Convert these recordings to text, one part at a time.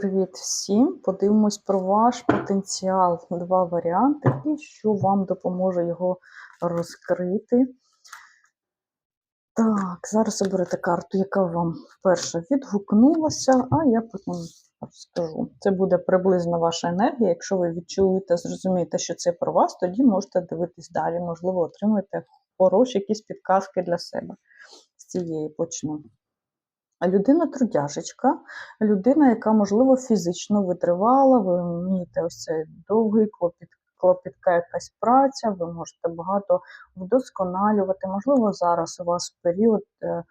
Привіт всім! Подивимось про ваш потенціал. Два варіанти, і що вам допоможе його розкрити. Так, зараз оберете карту, яка вам перша відгукнулася, а я потім розкажу. Це буде приблизно ваша енергія. Якщо ви відчуєте, зрозумієте, що це про вас, тоді можете дивитись далі. Можливо, отримаєте хороші якісь підказки для себе. З цієї почну. Людина трудяжечка, людина, яка, можливо, фізично витривала, ви вмієте ось цей довгий клопіт, клопітка якась праця, ви можете багато вдосконалювати. Можливо, зараз у вас період, е,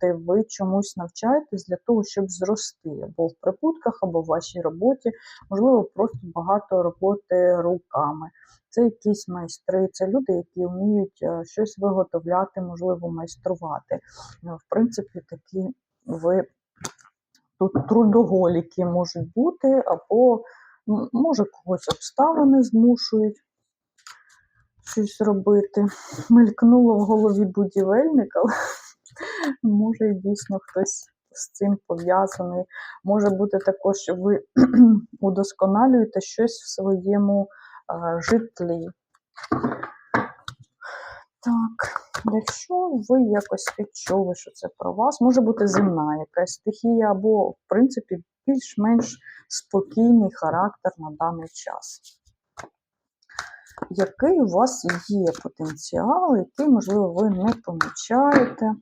де ви чомусь навчаєтесь для того, щоб зрости, або в прибутках, або в вашій роботі, можливо, просто багато роботи руками. Це якісь майстри, це люди, які вміють е, щось виготовляти, можливо, майструвати. Ну, В принципі, такі ви тут трудоголіки можуть бути, або може когось обставини змушують щось робити. Мелькнуло в голові будівельник, але може і дійсно хтось з цим пов'язаний. Може бути також, що ви удосконалюєте щось в своєму житлі. Так, якщо ви якось відчули, що це про вас, може бути земна якась стихія, або, в принципі, більш-менш спокійний характер на даний час. Який у вас є потенціал, який, можливо, ви не помічаєте?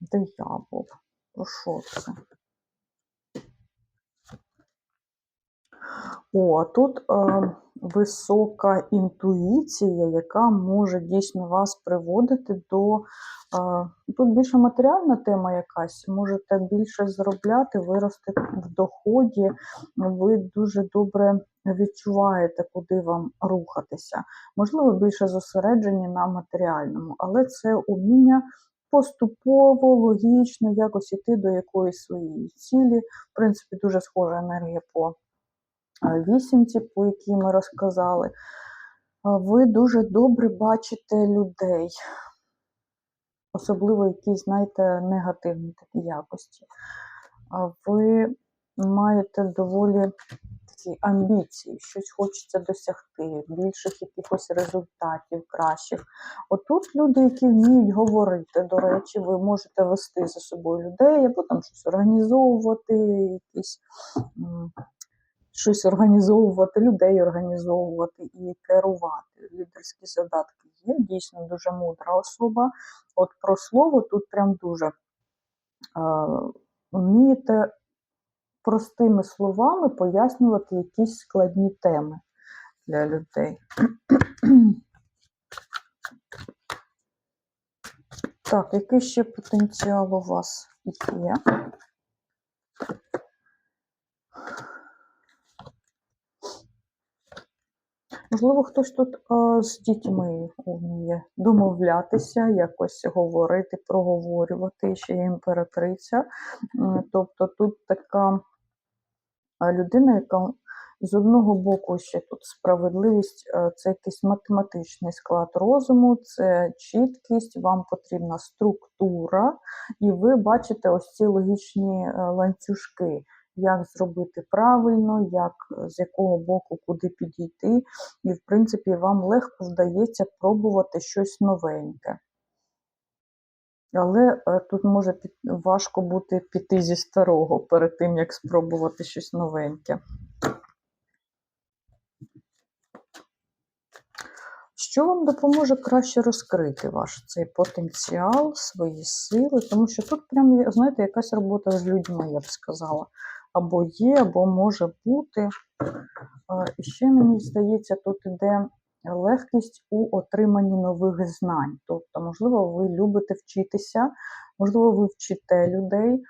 Диявол. Про що це? О, тут е, висока інтуїція, яка може дійсно вас приводити до. Е, тут більше матеріальна тема якась, можете більше заробляти, вирости в доході, ви дуже добре відчуваєте, куди вам рухатися. Можливо, більше зосереджені на матеріальному, але це уміння поступово, логічно якось іти до якоїсь своєї цілі. В принципі, дуже схожа енергія по вісімці, по якій ми розказали, ви дуже добре бачите людей, особливо якісь, знаєте, негативні такі якості. Ви маєте доволі такі амбіції, щось хочеться досягти, більших якихось результатів кращих. Отут люди, які вміють говорити, до речі, ви можете вести за собою людей, або там щось організовувати, якісь щось організовувати, людей організовувати і керувати. Лідерські задатки є, дійсно дуже мудра особа. От про слово тут прям дуже е, вмієте простими словами пояснювати якісь складні теми для людей. Так, який ще потенціал у вас є? Можливо, хтось тут а, з дітьми вміє домовлятися, якось говорити, проговорювати, ще їм перекриться. Тобто тут така людина, яка з одного боку ще тут справедливість, це якийсь математичний склад розуму, це чіткість, вам потрібна структура, і ви бачите ось ці логічні е, ланцюжки як зробити правильно, як, з якого боку куди підійти. І, в принципі, вам легко вдається пробувати щось новеньке. Але е, тут може важко бути піти зі старого перед тим, як спробувати щось новеньке. Що вам допоможе краще розкрити ваш цей потенціал, свої сили? Тому що тут, прям, знаєте, якась робота з людьми, я б сказала або є, або може бути. І ще, мені здається, тут іде легкість у отриманні нових знань. Тобто, можливо, ви любите вчитися, можливо, ви вчите людей.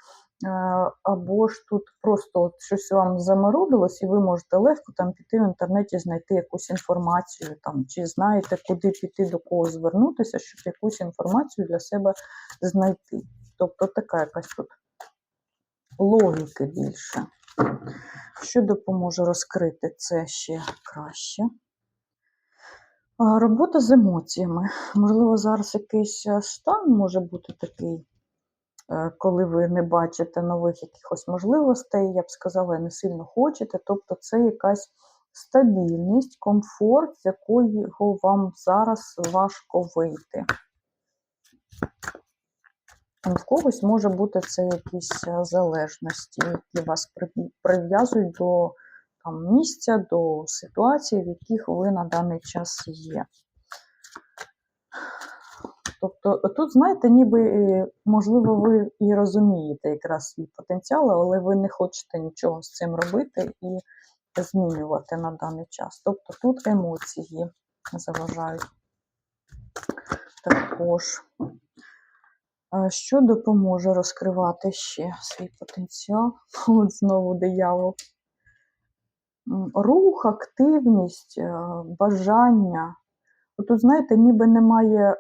Або ж тут просто от щось вам заморудилось, і ви можете легко там піти в інтернеті, знайти якусь інформацію, там, чи знаєте, куди піти, до кого звернутися, щоб якусь інформацію для себе знайти. Тобто така якась тут логіки більше. Що допоможе розкрити це ще краще? Робота з емоціями. Можливо, зараз якийсь стан може бути такий е, коли ви не бачите нових якихось можливостей, я б сказала, не сильно хочете. Тобто це якась стабільність, комфорт, з якого вам зараз важко вийти. В когось може бути це якісь е, залежності, які вас прив'язують до там, місця, до ситуації, в яких ви на даний час є. Тобто тут, знаєте, ніби, е, можливо, ви і розумієте якраз свій потенціал, але ви не хочете нічого з цим робити і змінювати на даний час. Тобто тут емоції заважають. Також. Що допоможе розкривати ще свій потенціал? От знову диявол. Рух, активність, е, бажання. Тут, знаєте, ніби немає е,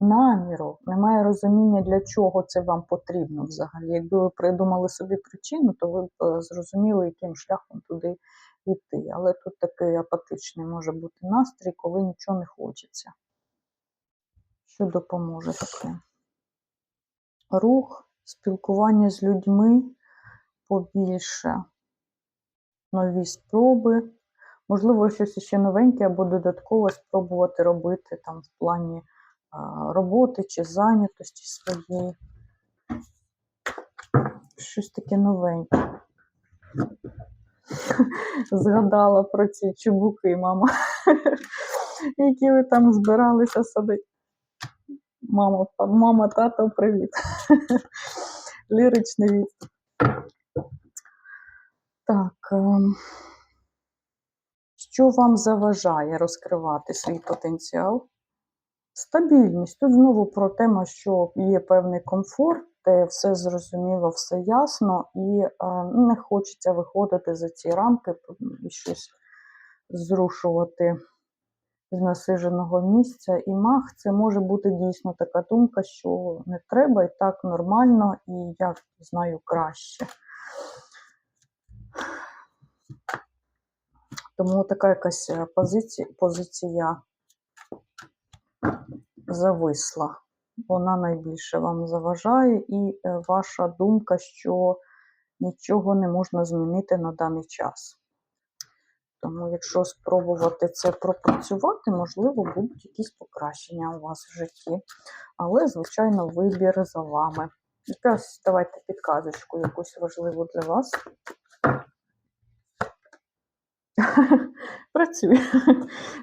наміру, немає розуміння, для чого це вам потрібно взагалі. Якби ви придумали собі причину, то ви б е, зрозуміли, яким шляхом туди йти. Але тут такий апатичний може бути настрій, коли нічого не хочеться. Що допоможе таке? Рух, спілкування з людьми побільше, нові спроби. Можливо, щось ще новеньке або додатково спробувати робити там в плані роботи чи зайнятості своєї. Щось таке новеньке. Згадала про ці чубуки, мама, які ви там збиралися садити. Мама, мама, тато, привіт. Ліричний відступ. Так. ем, Що вам заважає розкривати свій потенціал? Стабільність. Тут знову про тему, що є певний комфорт, де все зрозуміло, все ясно, і е, не хочеться виходити за ці рамки і щось зрушувати з насиженого місця. І мах це може бути дійсно така думка, що не треба, і так нормально, і я знаю краще. Тому така якась е, позиція, позиція зависла. Вона найбільше вам заважає, і е, ваша думка, що нічого не можна змінити на даний час. Тому, якщо спробувати це пропрацювати, можливо, будуть якісь покращення у вас в житті. Але, звичайно, вибір за вами. Якась давайте підказочку якусь важливу для вас. Працює.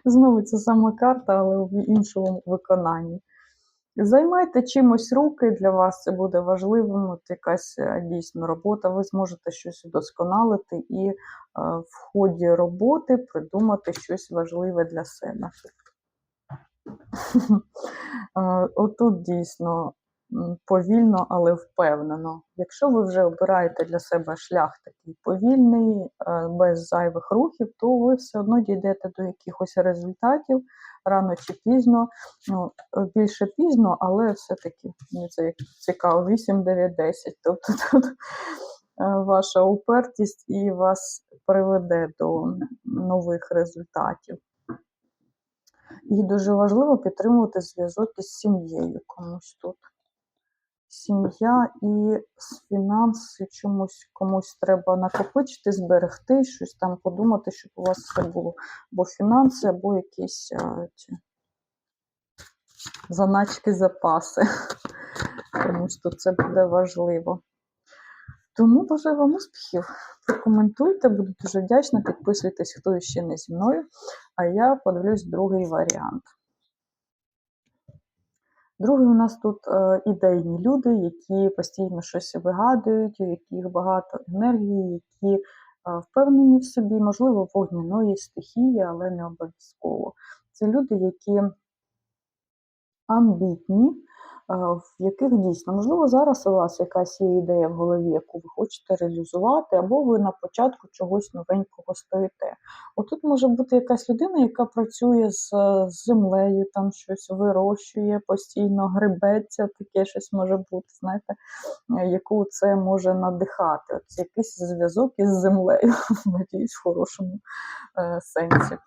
Знову ця сама карта, але в іншому виконанні. Займайте чимось руки, для вас це буде важливим, от якась е, дійсно робота, ви зможете щось удосконалити і е, в ході роботи придумати щось важливе для себе. Е, Отут дійсно повільно, але впевнено. Якщо ви вже обираєте для себе шлях такий повільний, е, без зайвих рухів, то ви все одно дійдете до якихось результатів рано чи пізно. Ну, е, більше пізно, але все-таки мені це як цікаво, 8, 9, 10. Тобто тут е, ваша упертість і вас приведе до нових результатів. І дуже важливо підтримувати зв'язок із сім'єю комусь тут. Сім'я і фінанси чомусь комусь треба накопичити, зберегти, щось там подумати, щоб у вас все було. Або фінанси, або якісь а, ці, заначки, запаси. Комусь тут це буде важливо. Тому бажаю вам успіхів. Прокоментуйте, буду дуже вдячна. Підписуйтесь, хто ще не зі мною. А я подивлюсь другий варіант. Другий у нас тут е, ідейні люди, які постійно щось вигадують, у яких багато енергії, які е, впевнені в собі, можливо, вогняної стихії, але не обов'язково. Це люди, які амбітні, в яких дійсно, можливо, зараз у вас якась є ідея в голові, яку ви хочете реалізувати, або ви на початку чогось новенького стоїте. Отут може бути якась людина, яка працює з, е, з землею, там щось вирощує, постійно грибеться, таке щось може бути, знаєте, е, яку це може надихати. От якийсь зв'язок із землею, надіюсь, в хорошому е, сенсі.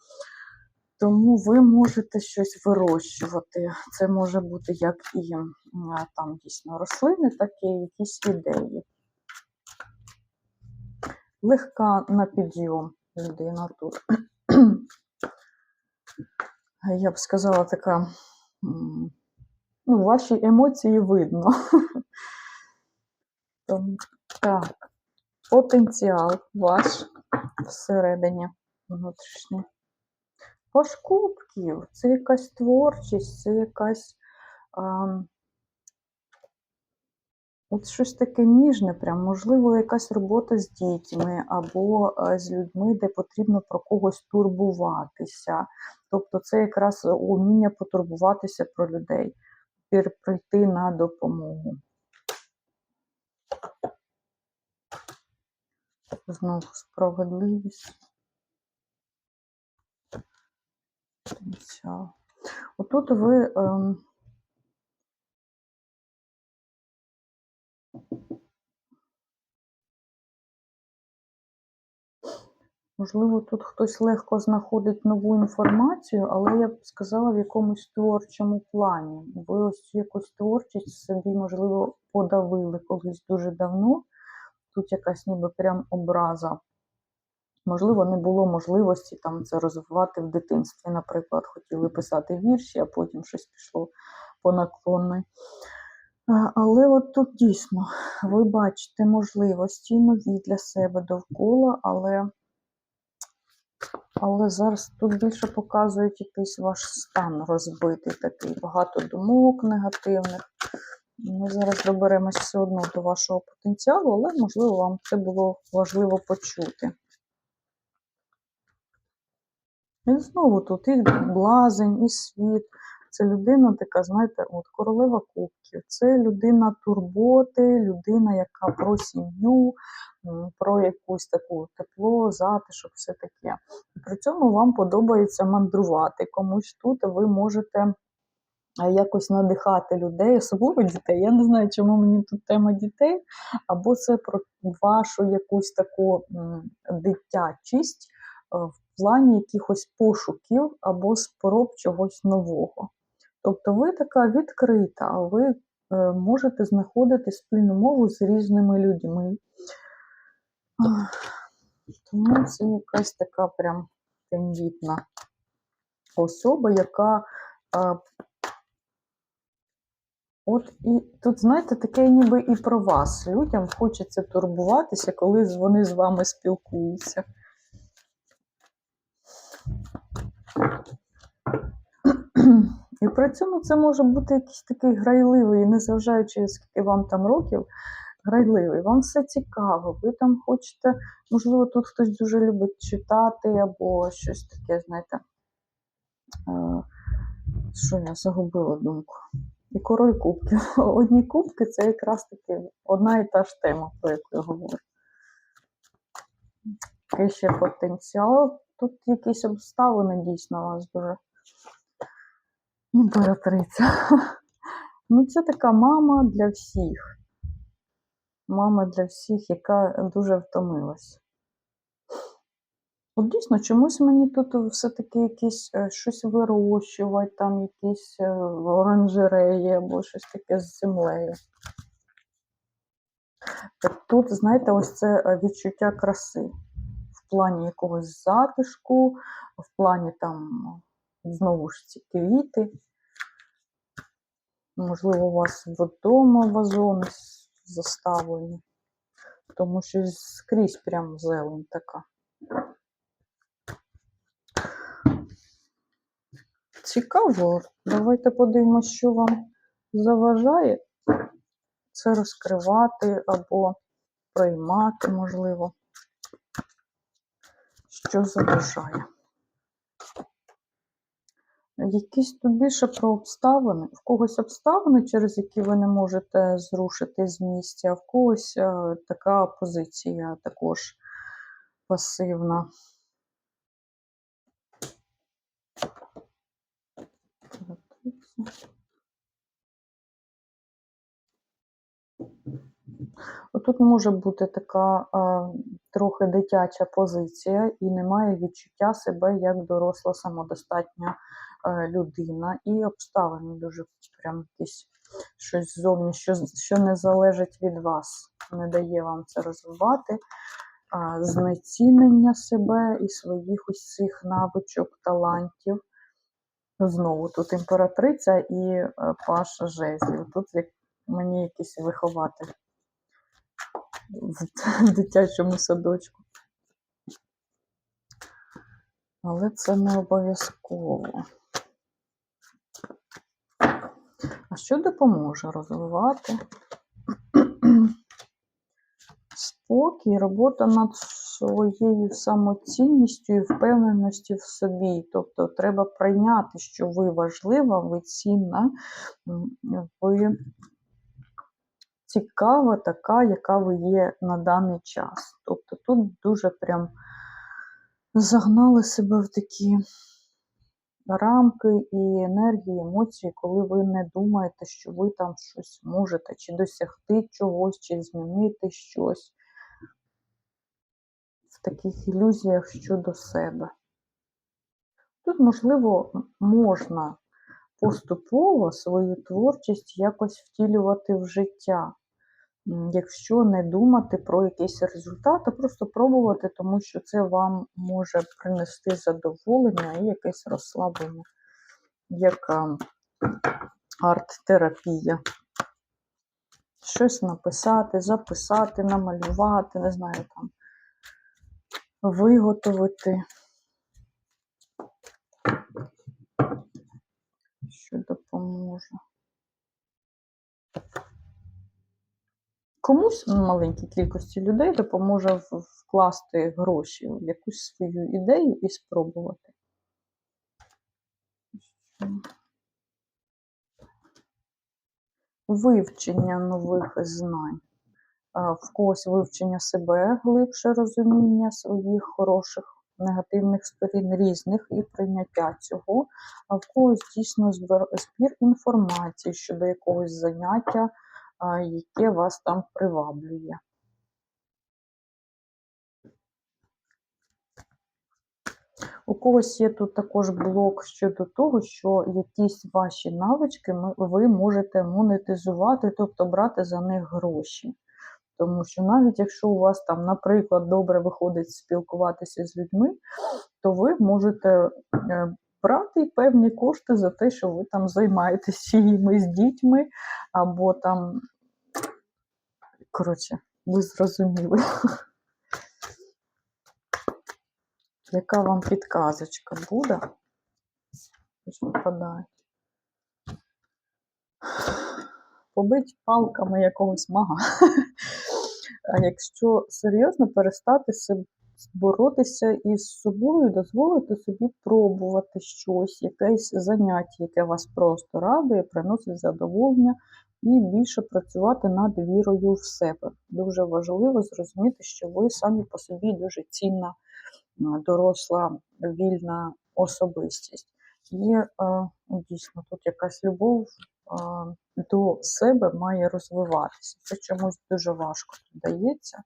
Тому ви можете щось вирощувати. Це може бути як і там дійсно рослини, так і якісь ідеї. Легка на підйом людина тут. Я б сказала, така, ну, ваші емоції видно. Тому, так, потенціал ваш всередині внутрішній. Ваш кубків це якась творчість, це якась а, от щось таке ніжне, прям, можливо, якась робота з дітьми або з людьми, де потрібно про когось турбуватися. Тобто це якраз уміння потурбуватися про людей, прийти на допомогу. Знову справедливість. Потенціал. Отут ви можливо, тут хтось легко знаходить нову інформацію, але я б сказала в якомусь творчому плані. Ви ось якусь творчість собі, можливо, подавили колись дуже давно. Тут якась ніби прям образа. Можливо, не було можливості там це розвивати в дитинстві. Наприклад, хотіли писати вірші, а потім щось пішло по наклонной. А, Але от тут дійсно ви бачите можливості нові для себе довкола, але, але зараз тут більше показують якийсь ваш стан розбитий, такий багато думок негативних. Ми зараз доберемось все одно до вашого потенціалу, але можливо вам це було важливо почути. І знову тут і блазень, і світ. Це людина така, знаєте, от королева кубків. Це людина турботи, людина, яка про сім'ю, про якусь таку тепло, затишок, все таке. При цьому вам подобається мандрувати. Комусь тут ви можете якось надихати людей, особливо дітей. Я не знаю, чому мені тут тема дітей, або це про вашу якусь таку дитячість е, в плані якихось пошуків або спроб чогось нового. Тобто ви така відкрита, ви е, можете знаходити спільну мову з різними людьми. Тому це якась така прям тендітна особа, яка а, От і тут, знаєте, таке ніби і про вас. Людям хочеться турбуватися, коли вони з вами спілкуються. І при цьому це може бути якийсь такий грайливий, незважаючи скільки вам там років, грайливий. Вам все цікаво, ви там хочете, можливо, тут хтось дуже любить читати або щось таке, знаєте. е, Що я загубила думку? І король кубків. Одні кубки це якраз таки одна і та ж тема, про яку я говорю. Який ще потенціал. Тут якісь обставини дійсно у вас дуже. Імператриця. Ну, це така мама для всіх. Мама для всіх, яка дуже втомилась. От дійсно, чомусь мені тут все-таки якісь е, щось вирощувати, там якісь е, оранжереї або щось таке з землею. Так тут, знаєте, ось це е, відчуття краси. Плані якогось затишку, в плані там знову ж ці квіти. Можливо, у вас вдома вазони заставлені, тому що скрізь прям зелень така. Цікаво. Давайте подивимося, що вам заважає це розкривати або приймати, можливо. Що заважає? Якісь тут більше про обставини. В когось обставини, через які ви не можете зрушити з місця, а в когось е, така позиція також пасивна. Тут може бути така а, трохи дитяча позиція, і немає відчуття себе як доросла самодостатня е, людина, і обставини дуже прям якісь щось ззовні, що, що не залежить від вас, не дає вам це розвивати. Знецінення себе і своїх усіх навичок, талантів. Знову тут імператриця і е, паша жезлів. Тут як мені якийсь вихователь в дитячому садочку. Але це не обов'язково. А що допоможе розвивати? Спокій, робота над своєю самоцінністю і впевненістю в собі. Тобто треба прийняти, що ви важлива, ви цінна, ви цікава, така, яка ви є на даний час. Тобто тут дуже прям загнали себе в такі рамки і енергії, емоції, коли ви не думаєте, що ви там щось можете, чи досягти чогось, чи змінити щось в таких ілюзіях щодо себе. Тут, можливо, можна поступово свою творчість якось втілювати в життя. Якщо не думати про якийсь результат, а просто пробувати, тому що це вам може принести задоволення і якесь розслаблення, як а, арт-терапія. Щось написати, записати, намалювати, не знаю, там, виготовити. Що допоможе. Комусь маленькій кількості людей допоможе вкласти гроші в якусь свою ідею і спробувати. Вивчення нових знань. В когось вивчення себе, глибше розуміння своїх хороших, негативних сторін різних і прийняття цього, а в когось дійсно збір інформації щодо якогось заняття, яке вас там приваблює. У когось є тут також блок щодо того, що якісь ваші навички ви можете монетизувати, тобто брати за них гроші. Тому що навіть якщо у вас там, наприклад, добре виходить спілкуватися з людьми, то ви можете е, брати певні кошти за те, що ви там займаєтесь чиїмись дітьми, або там, коротше, ви зрозуміли. Яка вам підказочка буде? Побить палками якогось мага. А якщо серйозно перестати боротися із собою, дозволити собі пробувати щось, якесь заняття, яке вас просто радує, приносить задоволення, і більше працювати над вірою в себе. Дуже важливо зрозуміти, що ви самі по собі дуже цінна доросла вільна особистість. І е, дійсно тут якась любов до себе має розвиватися. Це чомусь дуже важко дається,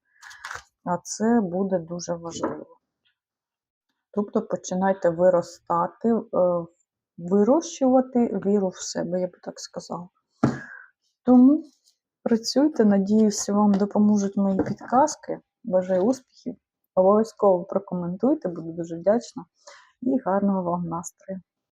а це буде дуже важливо. Тобто починайте виростати, е, вирощувати віру в себе, я би так сказала. Тому працюйте, надіюся, вам допоможуть мої підказки. Бажаю успіхів. Обов'язково прокоментуйте, буду дуже вдячна. І гарного вам настрою!